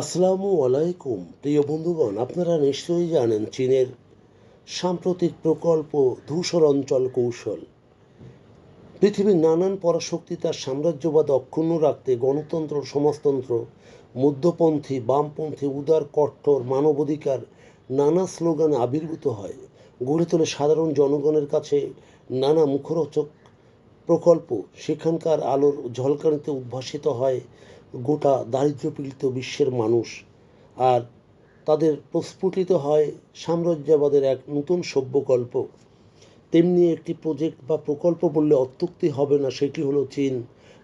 আসসালামু আলাইকুম, প্রিয় বন্ধুগণ, আপনারা নিশ্চয়ই জানেন চীনের সাম্প্রতিক প্রকল্প ধূসর অঞ্চল কৌশল। পৃথিবীর নানান পরাশক্তি তার সাম্রাজ্যবাদ অক্ষুণ্ণ রাখতে গণতন্ত্র, সমাজতন্ত্র, মধ্যপন্থী, বামপন্থী, উদার, কট্টর, মানবাধিকার নানা স্লোগানে আবির্ভূত হয়। গড়ে তোলে সাধারণ জনগণের কাছে নানা মুখরোচক প্রকল্প। সেখানকার আলোর ঝলকানিতে উদ্ভাসিত হয় গোটা দারিদ্র্যপীড়িত বিশ্বের মানুষ। আর তাদের প্রস্ফুটিত হয় সাম্রাজ্যবাদের এক নতুন সভ্যকল্প। তেমনি একটি প্রজেক্ট বা প্রকল্প বললে অত্যুক্তি হবে না, সেটি হলো চীন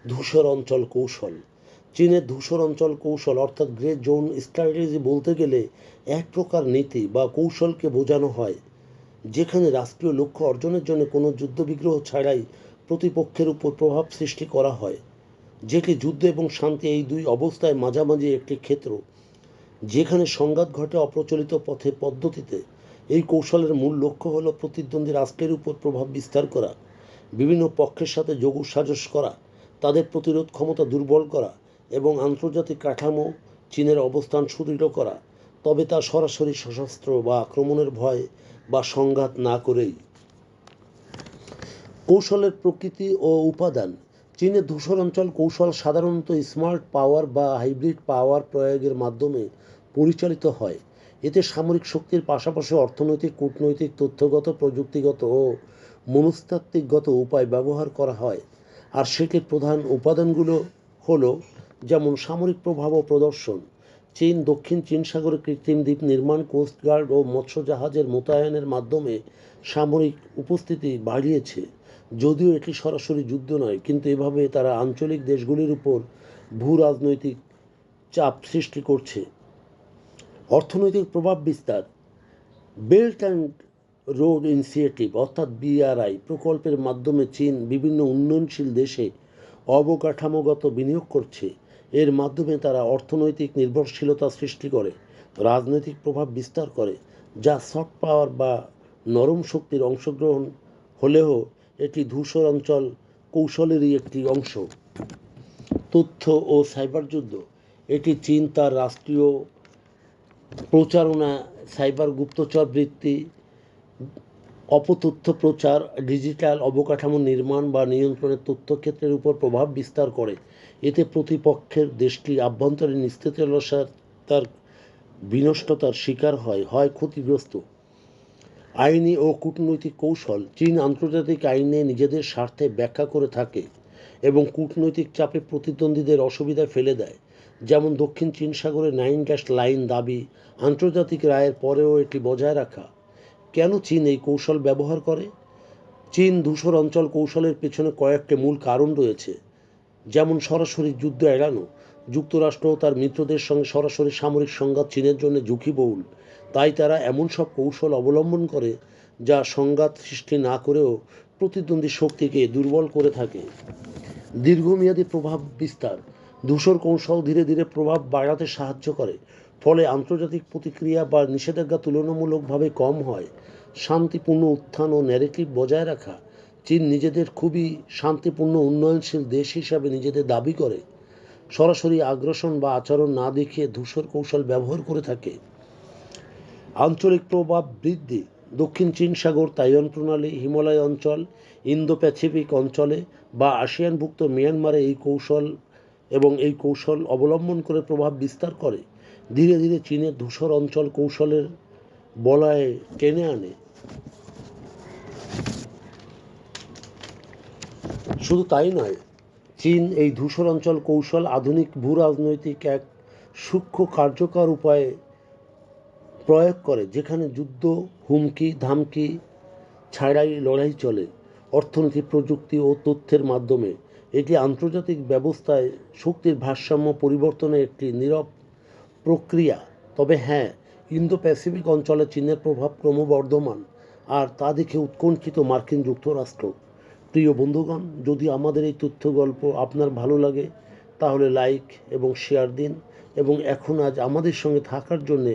ধূসর অঞ্চল কৌশল। চীনের ধূসর অঞ্চল কৌশল, অর্থাৎ গ্রে জোন স্ট্র্যাটেজি বলতে গেলে এক প্রকার নীতি বা কৌশলকে বোঝানো হয়, যেখানে রাষ্ট্রীয় লক্ষ্য অর্জনের জন্য কোনো যুদ্ধবিগ্রহ ছাড়াই প্রতিপক্ষের উপর প্রভাব সৃষ্টি করা হয়। যেটি যুদ্ধ এবং শান্তি এই দুই অবস্থায় মাঝামাঝি একটি ক্ষেত্র, যেখানে সংঘাত ঘটে অপ্রচলিত পথে পদ্ধতিতে, এই কৌশলের মূল লক্ষ্য হল প্রতিদ্বন্দ্বী রাষ্ট্রের উপর প্রভাব বিস্তার করা, বিভিন্ন পক্ষের সাথে যোগ সাজস করা, তাদের প্রতিরোধ ক্ষমতা দুর্বল করা এবং আন্তর্জাতিক কাঠামো চীনের অবস্থান সুদৃঢ় করা, তবে তা সরাসরি সশস্ত্র বা আক্রমণের ভয় বা সংঘাত না করেই। কৌশলের প্রকৃতি ও উপাদান চীনের ধূসর অঞ্চল কৌশল সাধারণত স্মার্ট পাওয়ার বা হাইব্রিড পাওয়ার প্রয়োগের মাধ্যমে পরিচালিত হয়। এতে সামরিক শক্তির পাশাপাশি অর্থনৈতিক, কূটনৈতিক, তথ্যগত, প্রযুক্তিগত ও মনস্তাত্ত্বিকগত উপায় ব্যবহার করা হয়। আর সেটির প্রধান উপাদানগুলো হলো, যেমন সামরিক প্রভাব ও প্রদর্শন। চীন, দক্ষিণ চীন সাগরে কৃত্রিম দ্বীপ নির্মাণ, কোস্টগার্ড ও মৎস্য জাহাজের মোতায়েনের মাধ্যমে সামরিক উপস্থিতি বাড়িয়েছে। যদিও এটি সরাসরি যুদ্ধ নয়, কিন্তু এভাবে তারা আঞ্চলিক দেশগুলির উপর ভূ রাজনৈতিক চাপ সৃষ্টি করছে। অর্থনৈতিক প্রভাব বিস্তার, বেল্ট অ্যান্ড রোড ইনিশিয়েটিভ অর্থাৎ বিআরআই প্রকল্পের মাধ্যমে চীন বিভিন্ন উন্নয়নশীল দেশে অবকাঠামোগত বিনিয়োগ করছে। এর মাধ্যমে তারা অর্থনৈতিক নির্ভরশীলতা সৃষ্টি করে, রাজনৈতিক প্রভাব বিস্তার করে, যা সফট পাওয়ার বা নরম শক্তির অংশগ্রহণ হলেও এটি ধূসর অঞ্চল কৌশলেরই একটি অংশ। তথ্য ও সাইবার যুদ্ধ। এটি চীন তার রাষ্ট্রীয় প্রচারণা, সাইবার গুপ্তচর বৃত্তি, অপতথ্য প্রচার, ডিজিটাল অবকাঠামো নির্মাণ বা নিয়ন্ত্রণের তথ্যক্ষেত্রের উপর প্রভাব বিস্তার করে। এতে প্রতিপক্ষের দেশটি আভ্যন্তরীণ স্থিতিলতার তার বিনষ্টতার শিকার হয় হয় ক্ষতিগ্রস্ত। আইনি ও কূটনৈতিক কৌশল চীন আন্তর্জাতিক আইনে নিজেদের স্বার্থে ব্যাখ্যা করে থাকে এবং কূটনৈতিক চাপে প্রতিদ্বন্দ্বীদের অসুবিধায় ফেলে দেয়। যেমন দক্ষিণ চীন সাগরে নাইন ড্যাশ লাইন দাবি আন্তর্জাতিক রায়ের পরেও এটি বজায় রাখা। কেন চীন এই কৌশল ব্যবহার করে? চীন ধূসর অঞ্চল কৌশলের পেছনে কয়েকটি মূল কারণ রয়েছে। যেমন সরাসরি যুদ্ধ এড়ানো, যুক্তরাষ্ট্র ও তার মিত্রদের সঙ্গে সরাসরি সামরিক সংঘাত চীনের জন্য ঝুঁকিবহুল তাই তারা এমন সব কৌশল অবলম্বন করে যা সংঘাত সৃষ্টি না করেও প্রতিদ্বন্দ্বী শক্তিকে দুর্বল করে থাকে। দীর্ঘমেয়াদী প্রভাব বিস্তার, ধূসর কৌশল ধীরে ধীরে প্রভাব বাড়াতে সাহায্য করে, ফলে আন্তর্জাতিক প্রতিক্রিয়া বা নিষেধাজ্ঞা তুলনামূলকভাবে কম হয়। শান্তিপূর্ণ উত্থান ও ন্যারেটিভ বজায় রাখা চীন নিজেদের খুবই শান্তিপূর্ণ, উন্নয়নশীল দেশ হিসাবে নিজেদের দাবি করে। সরাসরি আগ্রাসন বা আচরণ না দেখিয়ে ধূসর কৌশল ব্যবহার করে থাকে। আঞ্চলিক প্রভাব বৃদ্ধি, দক্ষিণ চীন সাগর তাইওয়ান প্রণালী, হিমালয় অঞ্চল ইন্দো প্যাসিফিক অঞ্চলে বা আসিয়ানভুক্ত মিয়ানমারে এই কৌশল এবং এই কৌশল অবলম্বন করে প্রভাব বিস্তার করে, ধীরে ধীরে চীনের ধূসর অঞ্চল কৌশলের বলয়ে টেনে আনে। শুধু তাই নয়, চীন এই ধূসর অঞ্চল কৌশল আধুনিক ভূ রাজনৈতিক এক সূক্ষ্ম কার্যকর উপায়ে প্রয়োগ করে, যেখানে যুদ্ধ, হুমকি, ধামকি, ছাড়াই লড়াই চলে, অর্থনীতি, প্রযুক্তি ও তথ্যের মাধ্যমে। এটি আন্তর্জাতিক ব্যবস্থায় শক্তির ভারসাম্য পরিবর্তনের একটি নীরব প্রক্রিয়া। তবে হ্যাঁ ইন্দো প্যাসিফিক অঞ্চলে চীনের প্রভাব ক্রমবর্ধমান, আর তা দেখে উৎকণ্ঠিত মার্কিন যুক্তরাষ্ট্র। প্রিয় বন্ধুগণ, যদি আমাদের এই তথ্য গল্প আপনার ভালো লাগে, তাহলে লাইক এবং শেয়ার দিন, এবং এখন আজ আমাদের সঙ্গে থাকার জন্যে